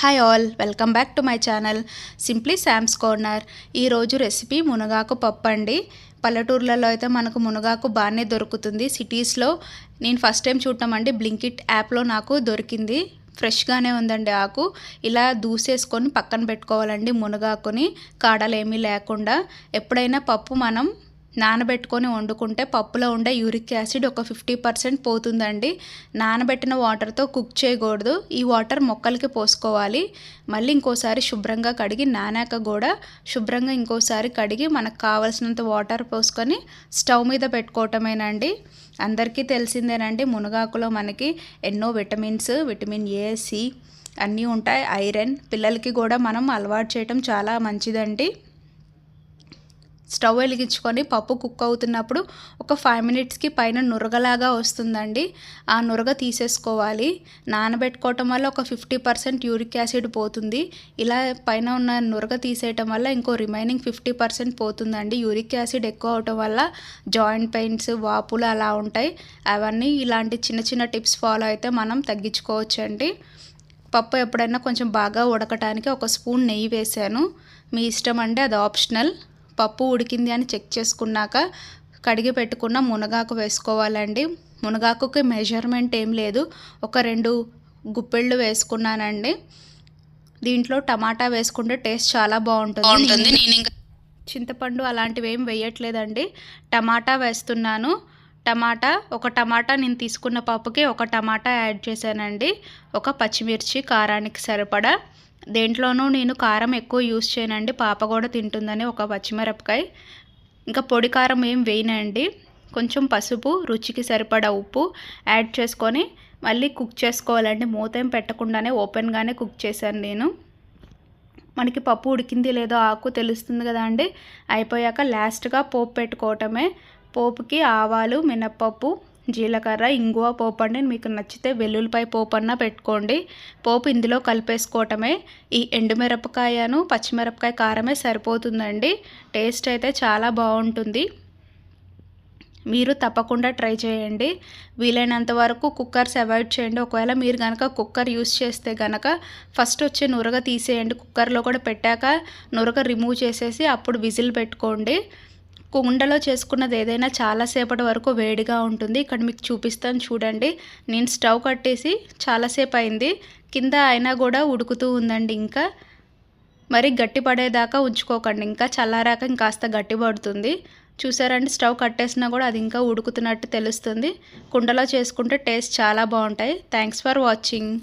Hi all welcome back to my channel simply Sam's corner ఈరోజు recipe మునగాకు పప్పు అండి. పల్లెటూర్లలో అయితే మనకు మునగాకు బాగానే దొరుకుతుంది. సిటీస్లో నేను ఫస్ట్ టైం చూడటమండి బ్లింకిట్ యాప్లో నాకు దొరికింది. ఫ్రెష్గానే ఉందండి ఆకు. ఇలా దూసేసుకొని పక్కన పెట్టుకోవాలండి మునగాకుని. కాడలేమీ లేకుండా. ఎప్పుడైనా పప్పు మనం నానబెట్టుకొని వండుకుంటే పప్పులో ఉండే యూరిక్ యాసిడ్ ఒక ఫిఫ్టీ పర్సెంట్ పోతుందండి. నానబెట్టిన వాటర్తో కుక్ చేయకూడదు. ఈ వాటర్ మొక్కలకి పోసుకోవాలి. మళ్ళీ ఇంకోసారి శుభ్రంగా కడిగి నానాక కూడా శుభ్రంగా ఇంకోసారి కడిగి మనకు కావలసినంత వాటర్ పోసుకొని స్టవ్ మీద పెట్టుకోవటమేనండి. అందరికీ తెలిసిందేనండి మునగాకులో మనకి ఎన్నో విటమిన్స్ విటమిన్ ఏ సి అన్నీ ఉంటాయి. ఐరన్ పిల్లలకి కూడా మనం అలవాటు చేయటం చాలా మంచిదండి. స్టవ్ వెలిగించుకొని పప్పు కుక్ అవుతున్నప్పుడు ఒక ఫైవ్ మినిట్స్కి పైన నురగలాగా వస్తుందండి. ఆ నురగ తీసేసుకోవాలి. నానబెట్టుకోవటం వల్ల ఒక ఫిఫ్టీ పర్సెంట్ యూరిక్ యాసిడ్ పోతుంది. ఇలా పైన ఉన్న నురగ తీసేయటం వల్ల ఇంకో రిమైనింగ్ ఫిఫ్టీ పర్సెంట్ పోతుందండి. యూరిక్ యాసిడ్ ఎక్కువ అవటం వల్ల జాయింట్ పెయిన్స్ వాపులు అలా ఉంటాయి. అవన్నీ ఇలాంటి చిన్న చిన్న టిప్స్ ఫాలో అయితే మనం తగ్గించుకోవచ్చండి. పప్పు ఎప్పుడైనా కొంచెం బాగా ఉడకటానికి ఒక స్పూన్ నెయ్యి వేసాను మీ ఇష్టం అంటే అది ఆప్షనల్. పప్పు ఉడికింది అని చెక్ చేసుకున్నాక కడిగి పెట్టుకున్న మునగాకు వేసుకోవాలండి. మునగాకుకి మెజర్మెంట్ ఏం లేదు. ఒక రెండు గుప్పెళ్ళు వేసుకున్నానండి. దీంట్లో టమాటా వేసుకుంటే టేస్ట్ చాలా బాగుంటుంది. నేను ఇంకా చింతపండు అలాంటివి ఏం వేయట్లేదండి. టమాటా వేస్తున్నాను. టమాటా ఒక టమాటా నేను తీసుకున్న పప్పుకి ఒక టమాటా యాడ్ చేశానండి. ఒక పచ్చిమిర్చి కారానికి సరిపడా. దేంట్లోనూ నేను కారం ఎక్కువ యూస్ చేయనండి. పాప కూడా తింటుందని ఒక పచ్చిమిరపకాయ. ఇంకా పొడి కారం ఏం వేయనండి. కొంచెం పసుపు రుచికి సరిపడా ఉప్పు యాడ్ చేసుకొని మళ్ళీ కుక్ చేసుకోవాలండి. మూత ఏం పెట్టకుండానే ఓపెన్గానే కుక్ చేశాను నేను. మనకి పప్పు ఉడికింది లేదో ఆకు తెలుస్తుంది కదా అండి. అయిపోయాక లాస్ట్గా పోపు పెట్టుకోవటమే. పోపుకి ఆవాలు మినప్పప్పు జీలకర్ర ఇంగువ పోపు అండి మీకు నచ్చితే వెల్లుల్లిపాయ పోపు అన్న పెట్టుకోండి. పోపు ఇందులో కలిపేసుకోవటమే. ఈ ఎండుమిరపకాయను పచ్చిమిరపకాయ కారమే సరిపోతుందండి. టేస్ట్ అయితే చాలా బాగుంటుంది. మీరు తప్పకుండా ట్రై చేయండి. వీలైనంత వరకు కుక్కర్స్ అవాయిడ్ చేయండి. ఒకవేళ మీరు కనుక కుక్కర్ యూస్ చేస్తే కనుక ఫస్ట్ వచ్చే నురగ తీసేయండి. కుక్కర్లో కూడా పెట్టాక నురగ రిమూవ్ చేసేసి అప్పుడు విజిల్ పెట్టుకోండి. కుండలో చేసుకున్నది ఏదైనా చాలాసేపటి వరకు వేడిగా ఉంటుంది. ఇక్కడ మీకు చూపిస్తాను చూడండి. నేను స్టవ్ కట్టేసి చాలాసేపు అయింది. కింద అయినా కూడా ఉడుకుతూ ఉందండి ఇంకా. మరి గట్టి పడేదాకా ఉంచుకోకండి. ఇంకా చల్లారాక ఇంకాస్త గట్టి పడుతుంది. చూసారండి? స్టవ్ కట్టేసినా కూడా అది ఇంకా ఉడుకుతున్నట్టు తెలుస్తుంది. కుండలో చేసుకుంటే టేస్ట్ చాలా బాగుంటాయి. Thanks for watching.